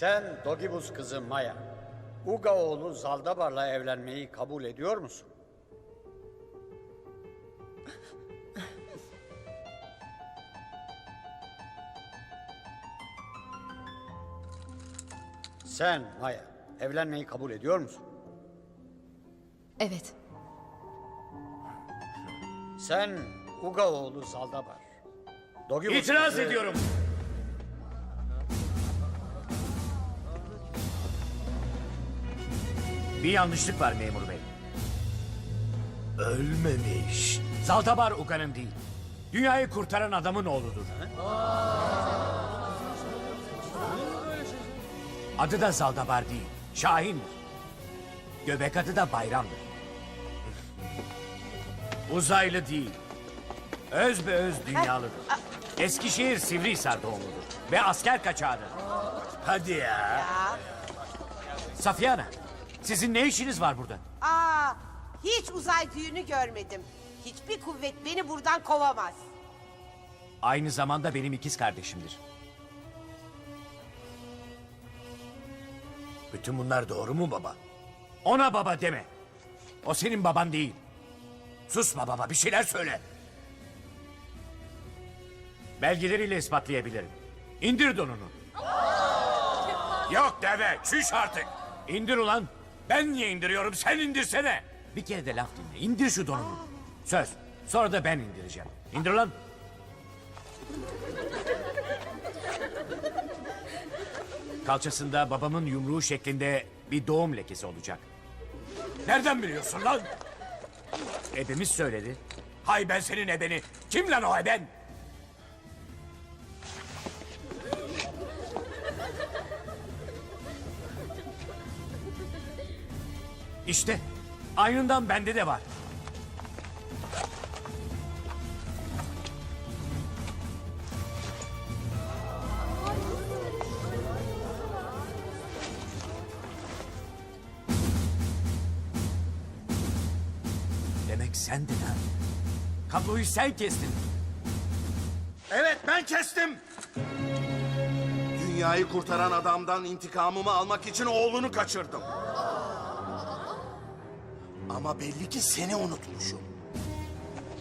Sen Dogibus kızı Maya, Uga oğlu Zaldabar'la evlenmeyi kabul ediyor musun? Sen Maya, evlenmeyi kabul ediyor musun? Evet. Sen Uga oğlu Zaldabar. Dogibus İtiraz kızı- ediyorum. Bir yanlışlık var memur bey. Ölmemiş. Zaldabar Uga'nın değil. Dünyayı kurtaran adamın oğludur. Adı da Zaldabar değil, Şahin'dir. Göbek adı da Bayram'dır. Uzaylı değil. Öz be öz dünyalıdır. Eskişehir Sivrihisar doğumludur. Ve asker kaçağıdır. Hadi ya. Safiye Ana, sizin ne işiniz var burada? Aa, hiç uzay düğünü görmedim. Hiçbir kuvvet beni buradan kovamaz. Aynı zamanda benim ikiz kardeşimdir. Bütün bunlar doğru mu baba? Ona baba deme. O senin baban değil. Susma baba bir şeyler söyle. Belgeleriyle ispatlayabilirim. İndir donunu. Yok deve çüş artık. İndir ulan. Ben niye indiriyorum sen indirsene. Bir kere de laf dinle. İndir şu donunu. Söz. Sonra da ben indireceğim. İndir lan. Kalçasında babamın yumruğu şeklinde bir doğum lekesi olacak. Nereden biliyorsun lan? Ebemiz söyledi. Hay ben senin ebeni. Kim lan o eben? İşte aynından bende de var. Demek sendin ha. Kabloyu sen kestin. Evet ben kestim. Dünyayı kurtaran adamdan intikamımı almak için oğlunu kaçırdım. Ama belli ki seni unutmuşum.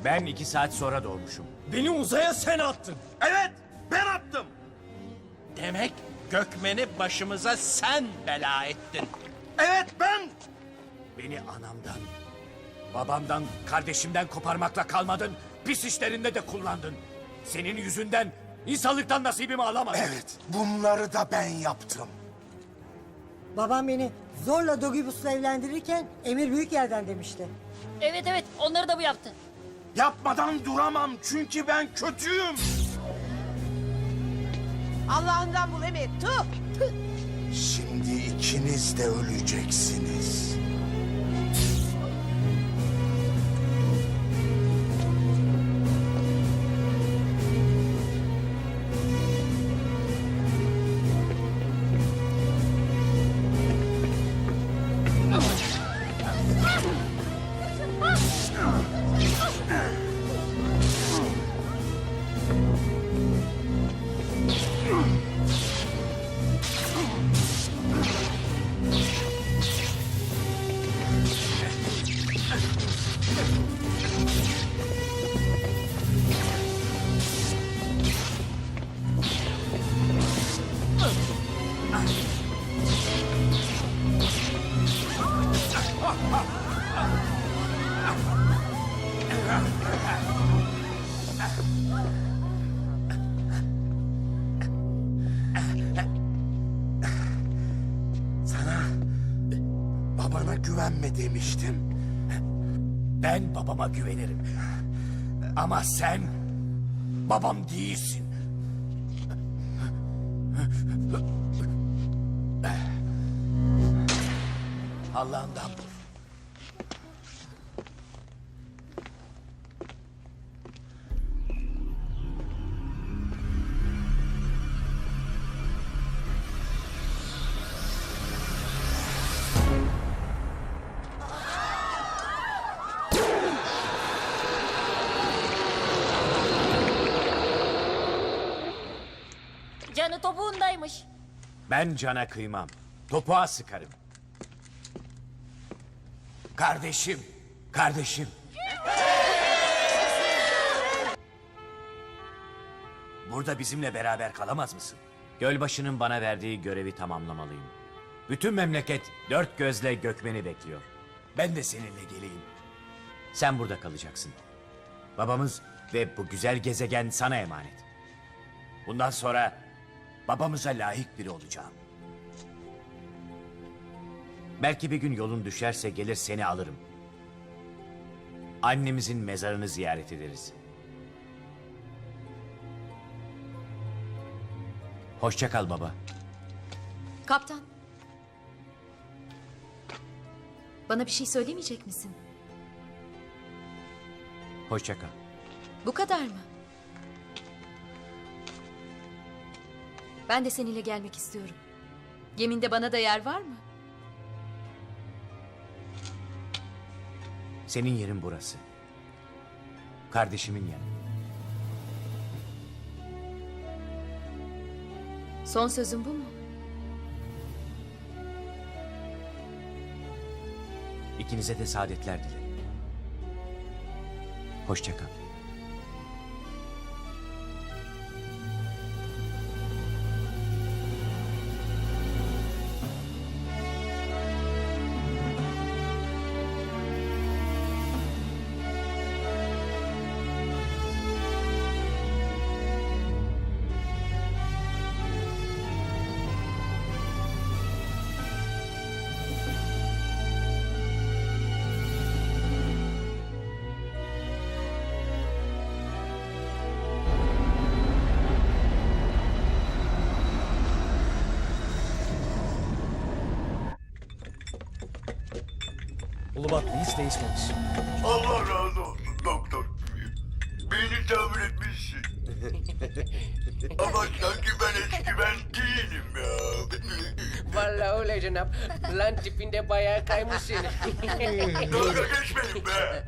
Ben iki saat sonra doğmuşum. Beni uzaya sen attın. Evet ben attım. Demek Gökmen'i başımıza sen bela ettin. Evet ben. Beni anamdan, babamdan, kardeşimden koparmakla kalmadın. Pis işlerinde de kullandın. Senin yüzünden insanlıktan nasibimi alamadım. Evet bunları da ben yaptım. Babam beni zorla Dogibus'la evlendirirken Emir büyük yerden demişti. Evet evet onları da bu yaptı. Yapmadan duramam çünkü ben kötüyüm. Allah'ından bul Emir. Tuh. Şimdi ikiniz de öleceksiniz. Güvenme demiştim. Ben babama güvenirim. Ama sen babam değilsin. Allah'ından Canı topuğundaymış. Ben cana kıymam. Topuğa sıkarım. Kardeşim, kardeşim. Burada bizimle beraber kalamaz mısın? Gölbaşı'nın bana verdiği görevi tamamlamalıyım. Bütün memleket dört gözle Gökmen'i bekliyor. Ben de seninle geleyim. Sen burada kalacaksın. Babamız ve bu güzel gezegen sana emanet. Bundan sonra babamıza layık biri olacağım. Belki bir gün yolun düşerse gelir seni alırım. Annemizin mezarını ziyaret ederiz. Hoşça kal baba. Kaptan. Bana bir şey söylemeyecek misin? Hoşça kal. Bu kadar mı? Ben de seninle gelmek istiyorum. Geminde bana da yer var mı? Senin yerin burası. Kardeşimin yanı. Son sözün bu mu? İkinize de saadetler dilerim. Hoşça kal. Ulubat hiç değişmemiş. Allah razı olsun doktor. Beni tamir etmişsin. Ama sanki ben eski ben değilim ya. Vallahi öyle Cenap. Lan tipinde bayağı kaymışsın. Dalga geçmeyin be.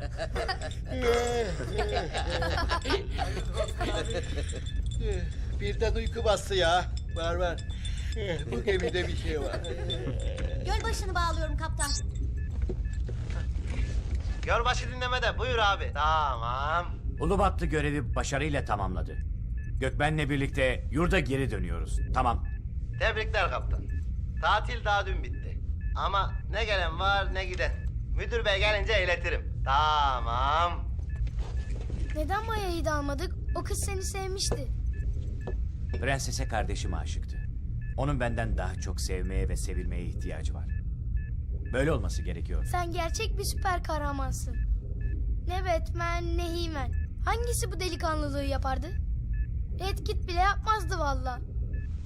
Birden uyku bastı ya. Var var. Bu gemide bir şey var. Gölbaşını bağlıyorum kaptan. Gölbaşı dinlemede buyur abi. Tamam. Ulubatlı görevi başarıyla tamamladı. Gökmen'le birlikte yurda geri dönüyoruz. Tamam. Tebrikler kaptan. Tatil daha dün bitti. Ama ne gelen var ne giden. Müdür bey gelince iletirim. Tamam. Neden Maya'yı da almadık? O kız seni sevmişti. Prensese kardeşim aşıktı. Onun benden daha çok sevmeye ve sevilmeye ihtiyacı var. Böyle olması gerekiyor. Sen gerçek bir süper kahramansın. Ne Batman ne He-Man. Hangisi bu delikanlılığı yapardı? Red Kit bile yapmazdı valla.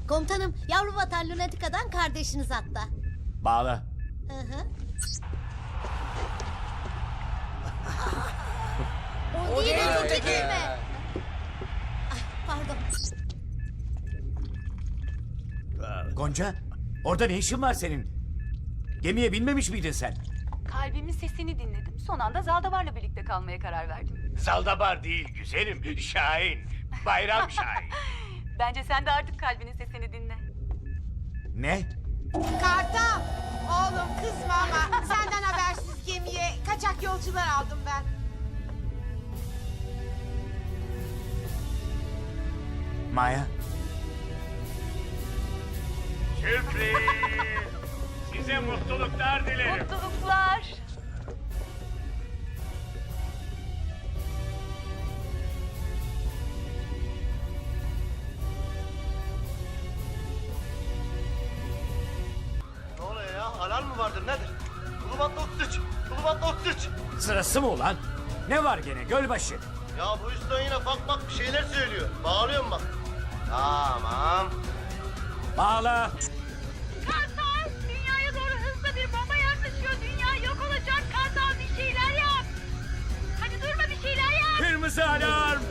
Komutanım, yavru vatan Lunatica'dan kardeşiniz hatta. Bağla. Hı hı. o, değil, öteki mi? Pardon. Gonca, orada ne işin var senin? Gemiye binmemiş miydin sen? Kalbimin sesini dinledim. Son anda Zaldabar'la birlikte kalmaya karar verdim. Zaldabar değil güzelim, Şahin. Bayram Şahin. Bence sen de artık kalbinin sesini dinle. ne? Kartal! Oğlum kızma ama senden habersiz gemiye kaçak yolcular aldım ben. Maya. Şükrü. Size mutluluklar dilerim. Mutluluklar. Ne oluyor ya? Alarm mı vardır nedir? Ulubat Oktuç. Ulubat Oktuç. Sırası mı ulan? Ne var gene gölbaşı? Ya bu üstten yine bak bak bir şeyler söylüyor. Bağırıyorum bak. Tamam. Bağla. Kırmızı alarm.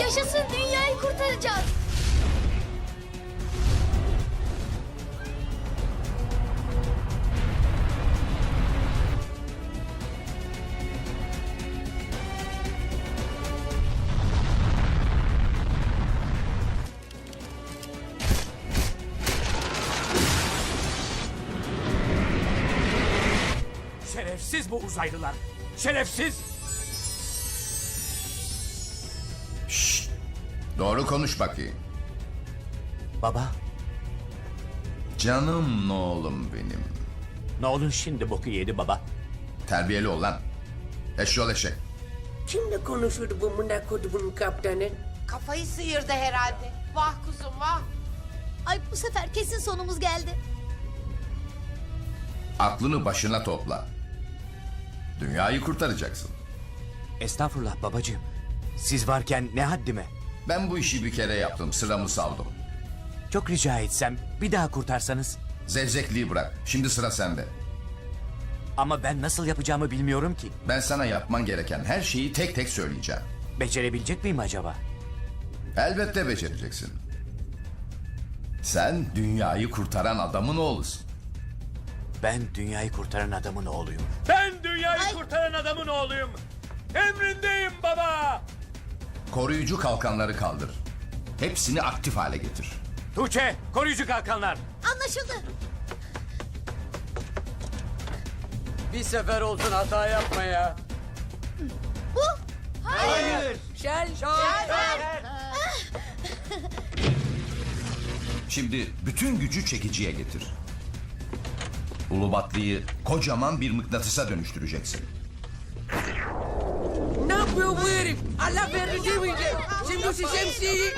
Yaşasın dünyayı kurtaracağız. Şerefsiz bu uzaylılar. Şerefsiz. Doğru konuş bakayım. Baba, Canım oğlum benim. ne olun şimdi boku yedi baba. Terbiyeli ol lan. Eşyol eşek. Kimle konuşurdu bu mına kodumun kaptanı? Kafayı sıyırdı herhalde. Vah kuzum vah. Ay bu sefer kesin sonumuz geldi. Aklını başına topla. Dünyayı kurtaracaksın. Estağfurullah babacığım. Siz varken ne haddime. Ben bu işi bir kere yaptım. Sıramı savdım. Çok rica etsem bir daha kurtarsanız. Zevzekliği bırak. Şimdi sıra sende. Ama ben nasıl yapacağımı bilmiyorum ki. Ben sana yapman gereken her şeyi tek tek söyleyeceğim. Becerebilecek miyim acaba? Elbette becereceksin. Sen dünyayı kurtaran adamın oğlusun. Ben dünyayı kurtaran adamın oğluyum. Ben dünyayı kurtaran adamın oğluyum. Emrindeyim baba. Koruyucu kalkanları kaldır. Hepsini aktif hale getir. Tuğçe, koruyucu kalkanlar. Anlaşıldı. Bir sefer olsun hata yapma ya. Şimdi bütün gücü çekiciye getir. Ulubatlı'yı kocaman bir mıknatısa dönüştüreceksin. Yapıyor bu herif? Allah verdi demeyecek. Şimdi şu şemsiyeyi...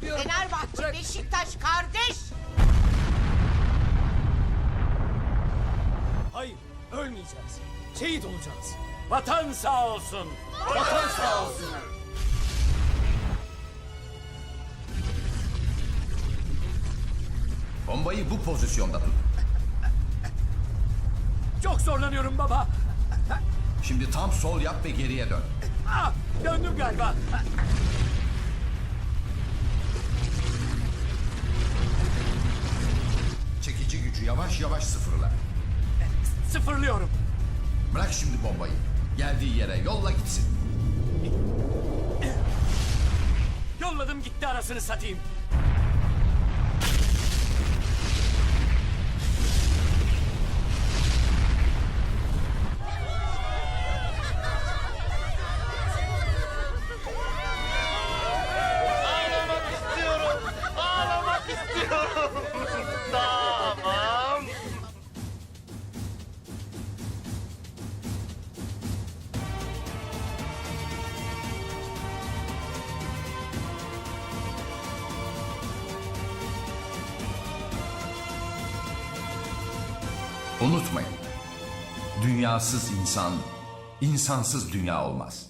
Fenerbahçe Beşiktaş kardeş. Hayır, ölmeyeceğiz. Şehit olacağız. Vatan sağ olsun. Vatan sağ olsun. Bombayı bu pozisyonda tut. Çok zorlanıyorum baba. Şimdi tam sol yap ve geriye dön. Ah, döndüm galiba. Çekici gücü yavaş yavaş sıfırla. Sıfırlıyorum. Bırak şimdi bombayı. Geldiği yere yolla gitsin. Yolladım gitti arasını satayım. Unutmayın. Dünyasız insan, insansız dünya olmaz.